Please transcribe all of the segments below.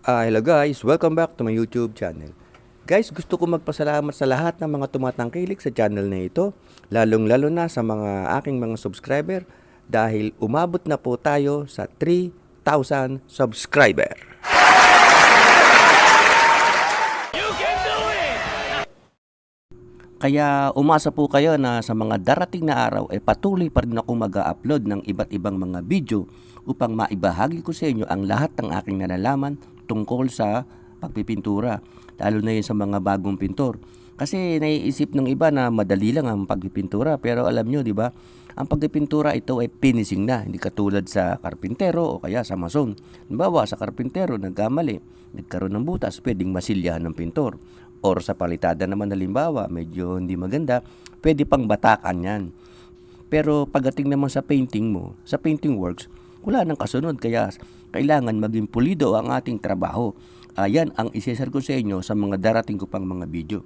Ah, hello guys, welcome back to my YouTube channel. Guys, gusto ko magpasalamat sa lahat ng mga tumatangkilik sa channel na ito, lalong-lalo na sa mga aking mga subscriber dahil umabot na po tayo sa 3,000 subscriber. Kaya umasa po kayo na sa mga darating na araw ay patuloy pa rin ako mag-upload ng iba't ibang mga video upang maibahagi ko sa inyo ang lahat ng aking nalalaman tungkol sa pagpipintura, lalo na yun sa mga bagong pintor. Kasi naiisip ng iba na madali lang ang pagpipintura pero alam nyo, di ba? Ang pagpipintura ito ay finishing na, hindi katulad sa karpintero o kaya sa mason. Halimbawa, sa karpintero, nagkamali, nagkaroon ng butas, pwedeng masilyahan ng pintor. Or sa palitada naman halimbawa, medyo hindi maganda, pwede pang batakan yan. Pero pagdating naman sa painting mo, sa painting works, wala nang kasunod kaya kailangan maging pulido ang ating trabaho. Ayan ang isesar ko sa inyo sa mga darating ko pang mga video.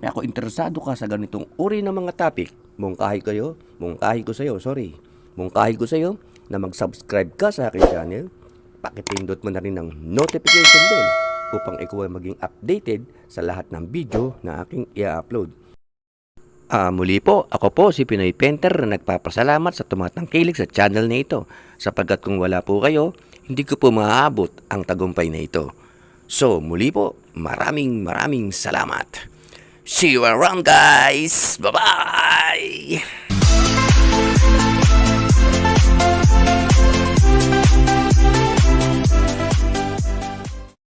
Kaya kung interesado ka sa ganitong uri ng mga topic, mungkahi kayo, mungkahi ko sa iyo, sorry. Mungkahi ko sa iyo na mag-subscribe ka sa aking channel, pakipindot mo na rin ang notification bell upang ikaw ay maging updated sa lahat ng video na aking i-upload. Ah, muli po, ako po si Pinoy Painter na nagpapasalamat sa tumatangkilik sa channel na ito sapagkat kung wala po kayo, hindi ko po maaabot ang tagumpay na ito. So, muli po, maraming maraming salamat. See you around guys! Bye-bye!